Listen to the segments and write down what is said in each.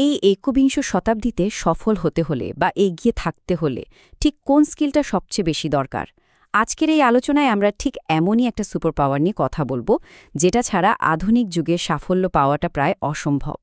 এই একবিংশ শতাব্দীতে সফল হতে হলে বা এগিয়ে থাকতে হলে ঠিক কোন স্কিলটা সবচেয়ে বেশি দরকার? আজকের এই আলোচনায় আমরা ঠিক এমনই একটা সুপার পাওয়ার নিয়ে কথা বলব, যেটা ছাড়া আধুনিক যুগে সাফল্য পাওয়াটা প্রায় অসম্ভব।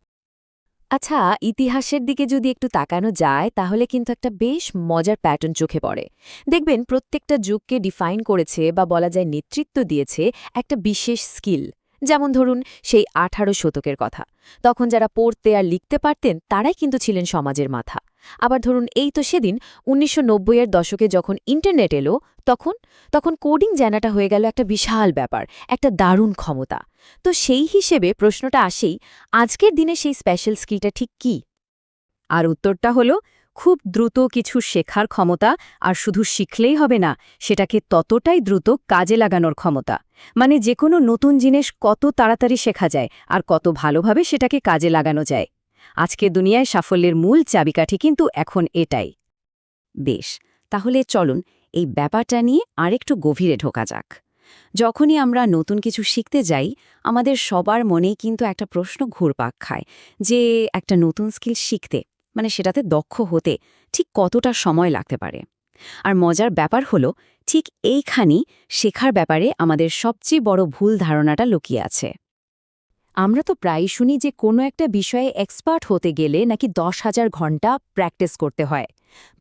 আচ্ছা ইতিহাসের দিকে যদি একটু তাকানো যায়, তাহলে কিন্তু একটা বেশ মজার প্যাটার্ন চোখে পড়ে। দেখবেন, প্রত্যেকটা যুগকে ডিফাইন করেছে বা বলা যায় নেতৃত্ব দিয়েছে একটা বিশেষ স্কিল যেমন ধরুন, সেই আঠারো শতকের কথা। তখন যারা পড়তে আর লিখতে পারতেন, তারাই কিন্তু ছিলেন সমাজের মাথা। আবার ধরুন, এই তো সেদিন উনিশশো এর দশকে যখন ইন্টারনেট এলো, তখন তখন কোডিং জানাটা হয়ে গেল একটা বিশাল ব্যাপার, একটা দারুণ ক্ষমতা। তো সেই হিসেবে প্রশ্নটা আসেই, আজকের দিনে সেই স্পেশাল স্কিলটা ঠিক কি? আর উত্তরটা হলো খুব দ্রুত কিছু শেখার ক্ষমতা আর শুধু শিখলেই হবে না, সেটাকে ততটাই দ্রুত কাজে লাগানোর ক্ষমতা। মানে যে কোনো নতুন জিনিস কত তাড়াতাড়ি শেখা যায় আর কত ভালোভাবে সেটাকে কাজে লাগানো যায়। আজকে দুনিয়ায় সাফল্যের মূল চাবিকাঠি কিন্তু এখন এটাই। বেশ, তাহলে চলুন এই ব্যাপারটা নিয়ে আরেকটু গভীরে ঢোকা যাক। যখনই আমরা নতুন কিছু শিখতে যাই, আমাদের সবার মনেই কিন্তু একটা প্রশ্ন ঘুরপাক খায় যে, একটা নতুন স্কিল শিখতে মানে সেটাতে দক্ষ হতে ঠিক কতটা সময় লাগতে পারে। আর মজার ব্যাপার হলো, ঠিক এইখানি শেখার ব্যাপারে আমাদের সবচেয়ে বড় ভুল ধারণাটা লুকিয়ে আছে। আমরা তো প্রায় শুনি যে কোনো একটা বিষয়ে এক্সপার্ট হতে গেলে নাকি দশ হাজার ঘণ্টা প্র্যাকটিস করতে হয়।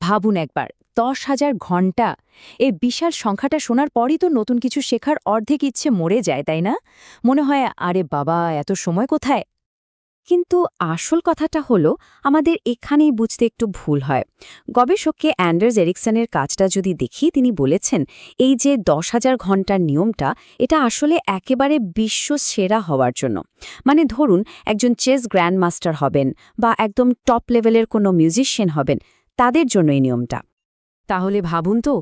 ভাবুন একবার, দশ হাজার ঘণ্টা? এই বিশাল সংখ্যাটা শোনার পরই তো নতুন কিছু শেখার অর্ধেক ইচ্ছে মরে যায়, তাই না? মনে হয়, আরে বাবা, এত সময় কোথায়? কিন্তু আসল কথাটা হলো, আমাদের এখানেই বুঝতে একটু ভুল হয়। গবেষককে অ্যান্ডার্স এরিকসনের কাজটা যদি দেখি, তিনি বলেছেন, এই যে দশ হাজার ঘণ্টার নিয়মটা, এটা আসলে একেবারে বিশ্ব সেরা হওয়ার জন্য। মানে ধরুন, একজন চেস গ্র্যান্ডমাস্টার হবেন বা একদম টপ লেভেলের কোনো মিউজিশিয়ান হবেন, তাদের জন্য এই নিয়মটা। তাহলে ভাবুন তো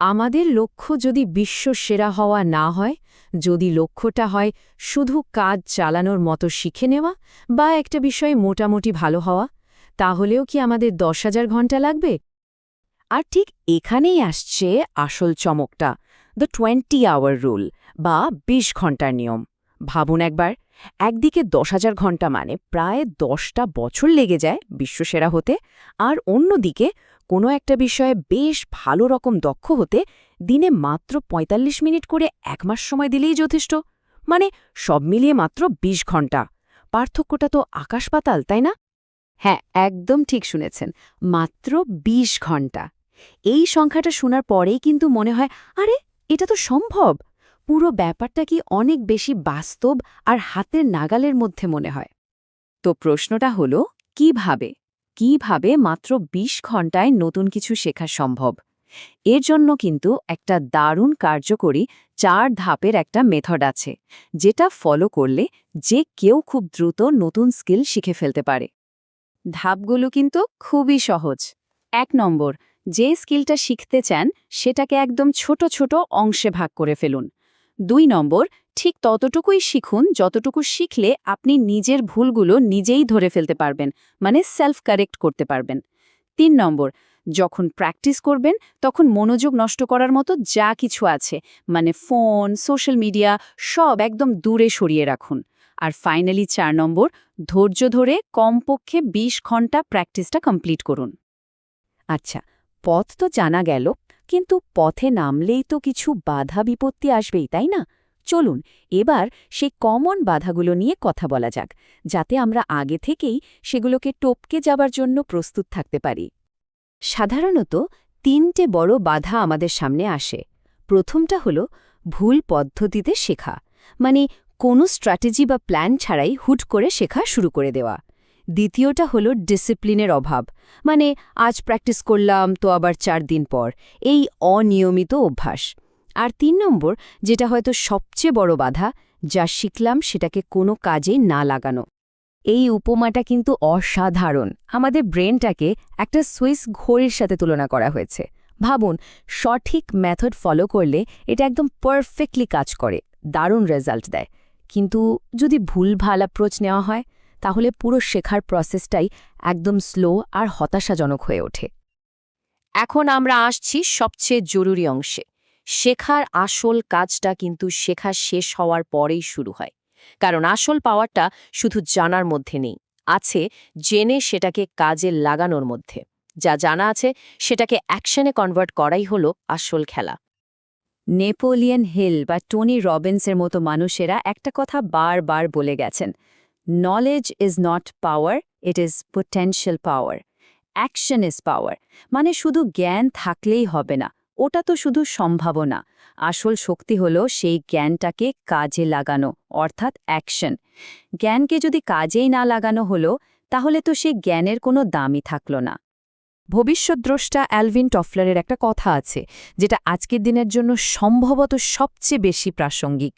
আমাদের লক্ষ্য যদি বিশ্ব সেরা হওয়া না হয়, যদি লক্ষ্যটা হয় শুধু কাজ চালানোর মতো শিখে নেওয়া বা একটা বিষয়ে মোটামুটি ভালো হওয়া, তাহলেও কি আমাদের দশ হাজার ঘণ্টা লাগবে? আর ঠিক এখানেই আসছে আসল চমকটা দ্য টোয়েন্টি আওয়ার রুল বা ২০ ঘণ্টার নিয়ম। ভাবুন একবার, একদিকে দশ হাজার ঘণ্টা মানে প্রায় দশটা বছর লেগে যায় বিশ্বসেরা হতে, আর অন্যদিকে কোনো একটা বিষয়ে বেশ ভালো রকম দক্ষ হতে দিনে মাত্র ৪৫ মিনিট করে এক মাস সময় দিলেই যথেষ্ট। মানে সব মিলিয়ে মাত্র ২০ ঘণ্টা। পার্থক্যটা তো আকাশ পাতাল, তাই না? হ্যাঁ একদম ঠিক শুনেছেন, মাত্র ২০ ঘণ্টা। এই সংখ্যাটা শোনার পরেই কিন্তু মনে হয়, আরে, এটা তো সম্ভব। পুরো ব্যাপারটা কি অনেক বেশি বাস্তব আর হাতের নাগালের মধ্যে মনে হয়? তো প্রশ্নটা হলো, কীভাবে? কীভাবে মাত্র ২০ ঘন্টায় নতুন কিছু শেখা সম্ভব? এর জন্য কিন্তু একটা দারুণ কার্যকরী চার ধাপের একটা মেথড আছে, যেটা ফলো করলে যে কেউ খুব দ্রুত নতুন স্কিল শিখে ফেলতে পারে। ধাপগুলো কিন্তু খুবই সহজ। এক নম্বর, যে স্কিলটা শিখতে চান, সেটাকে একদম ছোট ছোট অংশে ভাগ করে ফেলুন। দুই নম্বর, ঠিক ততটুকুই শিখুন যতটুকু শিখলে আপনি নিজের ভুলগুলো নিজেই ধরে ফেলতে পারবেন মানে সেলফ কারেক্ট করতে পারবেন। তিন নম্বর, যখন প্র্যাকটিস করবেন, তখন মনোযোগ নষ্ট করার মতো যা কিছু আছে মানে ফোন সোশ্যাল মিডিয়া সব একদম দূরে সরিয়ে রাখুন। আর ফাইনালি চার নম্বর, ধৈর্য ধরে কমপক্ষে ২০ ঘণ্টা প্র্যাকটিসটা কমপ্লিট করুন। আচ্ছা পথ তো জানা গেল কিন্তু পথে নামলেই তো কিছু বাধা বিপত্তি আসবেই, তাই না? চলুন, এবার সেই কমন বাধাগুলো নিয়ে কথা বলা যাক, যাতে আমরা আগে থেকেই সেগুলোকে টপকে যাবার জন্য প্রস্তুত থাকতে পারি। সাধারণত তিনটে বড় বাধা আমাদের সামনে আসে। প্রথমটা হল ভুল পদ্ধতিতে শেখা মানে কোনো স্ট্র্যাটেজি বা প্ল্যান ছাড়াই হুট করে শেখা শুরু করে দেওয়া। দ্বিতীয়টা হল ডিসিপ্লিনের অভাব। মানে আজ প্র্যাকটিস করলাম, তো আবার চার দিন পর। এই অনিয়মিত অভ্যাস। আর তিন নম্বর, যেটা হয়তো সবচেয়ে বড় বাধা, যা শিখলাম সেটাকে কোনো কাজে না লাগানো। এই উপমাটা কিন্তু অসাধারণ। আমাদের ব্রেনটাকে একটা সুইস ঘড়ির সাথে তুলনা করা হয়েছে। ভাবুন, সঠিক মেথড ফলো করলে এটা একদম পারফেক্টলি কাজ করে, দারুণ রেজাল্ট দেয়। কিন্তু যদি ভুলভাল অ্যাপ্রোচ নেওয়া হয়? তাহলে পুরো শেখার প্রসেসটাই একদম স্লো আর হতাশাজনক হয়ে ওঠে। এখন আমরা আসছি সবচেয়ে জরুরি অংশে। শেখার আসল কাজটা কিন্তু শেখা শেষ হওয়ার পরেই শুরু হয়। কারণ আসল পাওয়ারটা শুধু জানার মধ্যে নেই, আছে জেনে সেটাকে কাজে লাগানোর মধ্যে। যা জানা আছে সেটাকে অ্যাকশনে কনভার্ট করাই হলো আসল খেলা। নেপোলিয়ন হিল বা টনি রবিন্সের মতো মানুষেরা একটা কথা বারবার বলে গেছেন knowledge is not power it is potential power action is power মানে শুধু জ্ঞান থাকলেই হবে না, ওটা তো শুধু সম্ভাবনা। আসল শক্তি হল সেই জ্ঞানটাকে কাজে লাগানো, অর্থাৎ অ্যাকশন জ্ঞানকে যদি কাজেই না লাগানো হলো, তাহলে তো সেই জ্ঞানের কোনো দামই থাকল না। ভবিষ্যদ্রষ্টা অ্যালভিন টফলারের একটা কথা আছে, যেটা আজকের দিনের জন্য সম্ভবত সবচেয়ে বেশি প্রাসঙ্গিক।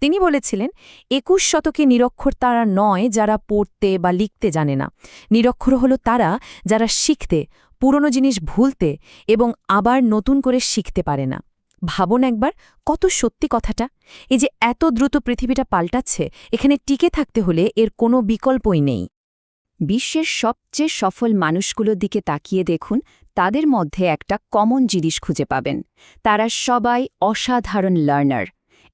তিনি বলেছিলেন, একুশ শতকে নিরক্ষর তারা নয় যারা পড়তে বা লিখতে জানে না। নিরক্ষর হলো তারা যারা শিখতে, পুরনো জিনিস ভুলতে এবং আবার নতুন করে শিখতে পারে না। ভাবুন একবার, কত সত্যি কথাটা? এই যে এত দ্রুত পৃথিবীটা পাল্টাচ্ছে, এখানে টিকে থাকতে হলে এর কোনো বিকল্পই নেই। বিশ্বের সবচেয়ে সফল মানুষগুলোর দিকে তাকিয়ে দেখুন, তাদের মধ্যে একটা কমন জিনিস খুঁজে পাবেন। তারা সবাই অসাধারণ লার্নার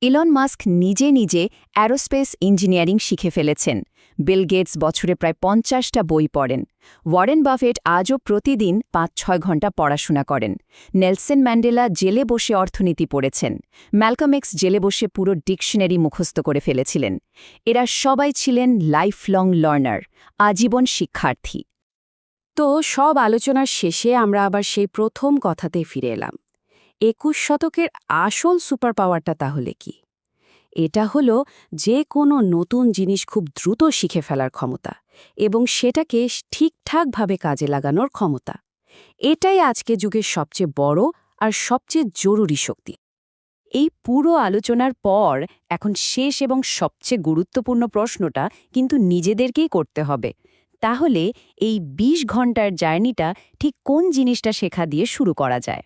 ইলন মাস্ক নিজে নিজে অ্যারোস্পেস ইঞ্জিনিয়ারিং শিখে ফেলেছেন। বিল গেটস বছরে প্রায় পঞ্চাশটা বই পড়েন। ওয়ারেন বাফেট আজও প্রতিদিন পাঁচ ছয় ঘণ্টা পড়াশোনা করেন। নেলসন ম্যান্ডেলা জেলে বসে অর্থনীতি পড়েছেন। ম্যালকমেক্স জেলে বসে পুরো ডিকশনারি মুখস্থ করে ফেলেছিলেন। এরা সবাই ছিলেন লাইফ লং লার্নার আজীবন শিক্ষার্থী। তো সব আলোচনার শেষে আমরা আবার সেই প্রথম কথাতে ফিরে এলাম। একুশ শতকের আসল সুপার পাওয়ারটা তাহলে কি? এটা হলো যে কোনো নতুন জিনিস খুব দ্রুত শিখে ফেলার ক্ষমতা এবং সেটাকে ঠিকঠাকভাবে কাজে লাগানোর ক্ষমতা। এটাই আজকে যুগের সবচেয়ে বড় আর সবচেয়ে জরুরি শক্তি। এই পুরো আলোচনার পর এখন শেষ এবং সবচেয়ে গুরুত্বপূর্ণ প্রশ্নটা কিন্তু নিজেদেরকেই করতে হবে। তাহলে এই ২০ ঘণ্টার জার্নিটা ঠিক কোন জিনিসটা শেখা দিয়ে শুরু করা যায়?